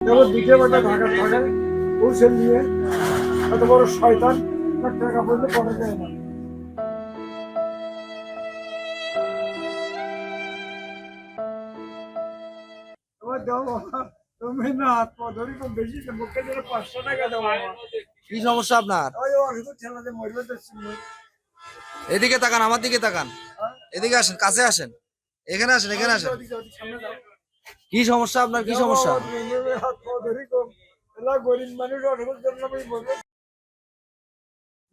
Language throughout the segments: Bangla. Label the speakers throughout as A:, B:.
A: এবার দিতে বেটা ঢাকা ঢাকায় পৌঁছে নিয়ে এত বড় শয়তান টাকা পর্যন্ত পড়ে যায় না।
B: কি সমস্যা আপনার। এদিকে তাকান আমার দিকে তাকান। এদিকে আসেন কাছে আসেন। এখানে আসেন এখানে আসেন। কি সমস্যা আপনার? কি সমস্যা?
A: হাত পা ধরি গরিব মানুষ অসুখ জন্য আমি বলব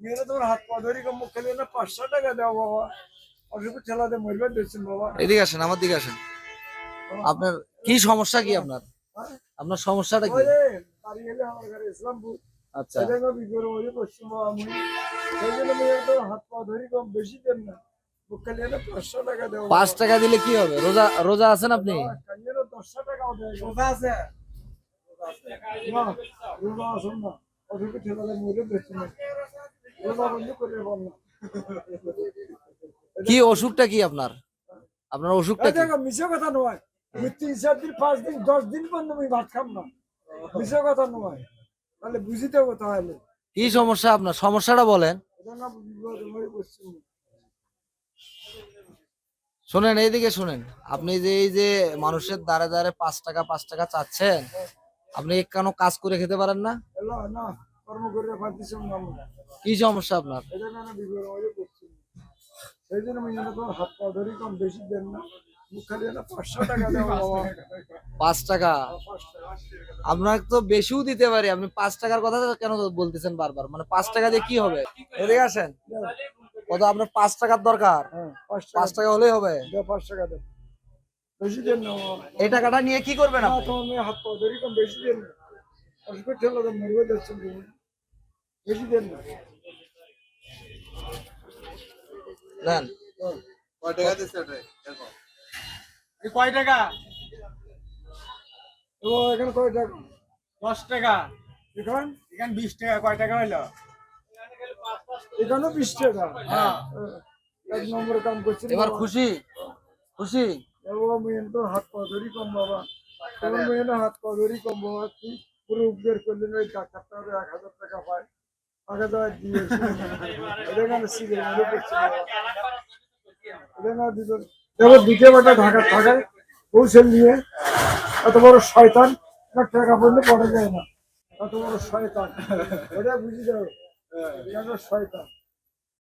A: মেয়েরা তোমার হাত পা ধরি খুব মুখে দিয়ে না পাঁচশো টাকা দাও বাবা। অসুখ ঠেলাতে মরবে দেখছেন বাবা।
B: এদিকে আসেন আমার দিকে আসেন। আপনার কি সমস্যা কি আপনার?
A: হ্যাঁ?
B: আপনার সমস্যাটা কি?
A: ইসলামপুর।
B: আচ্ছা।
A: হাত পা ধরি কম বেশি দেন না।
B: পাঁচ টাকা দিলে কি হবে? রোজা রোজা আছেন আপনি? কি অসুখটা কি আপনার? আপনার অসুখটা
A: মিশে কথা নয়। তিন চার দিন পাঁচ দিন দশ দিন পর্যন্ত আমি ভাত খাম না। মিশে কথা নয়। তাহলে বুঝিতে হবে তাহলে
B: কি সমস্যা আপনার? সমস্যাটা বলেন
A: এটা না বিপদ হয়ে বসছি
B: শোনেন এইদিকে শোনেন। আপনি যে এই যে মানুষের দ্বারে দ্বারে পাঁচ টাকা পাঁচ টাকা চাচ্ছেন আপনি কেন কাজ করে খেতে পারেন না? কি সমস্যা আপনার? পাঁচ টাকা? আপনাকে তো বেশিও দিতে পারি। আপনি পাঁচ টাকার কথা কেন বলতেছেন বারবার? মানে পাঁচ টাকা দিয়ে কি হবে? এদিকে আসেন। কত আপনার পাঁচ টাকার দরকার?
A: হ্যাঁ পাঁচ
B: পাঁচ
A: টাকা
B: টাকা হলেই হবে।
A: পাঁচ টাকা দেব। বেশি দেন
B: এই টাকাটা নিয়ে কি করবেন
A: না
B: আপনি?
A: হাত পা ধরি কম বেশি দেন মরবে তুমি বেশি দেন না।
B: নেন।
C: এই কয় টাকা?
A: তো এখানে কয় টাকা?
C: দশ টাকা।
A: এখান
C: এখানে বিশ টাকা কয় টাকা হইল
A: এখানেও বিশ টাকা
C: হ্যাঁ।
A: এক নম্বর কাম করছেন
B: এবার খুশি? খুশি?
A: এ বাবা মেয়ে তো হাত পা ধরি কম বাবা। মেয়ে হাত পা ধরি কম বাবা। কি পুরো উপকার করলেন ওই ডাক্তারটা এক হাজার টাকা পায়। সিরিয়াল করছে এবার বেটা ঢাকা পৌঁছে নিয়ে এত বড় শয়তান টাকা পর্যন্ত পড়া যায় না। এত বড় শয়তান। এটা বুঝি যাও এটা শয়তান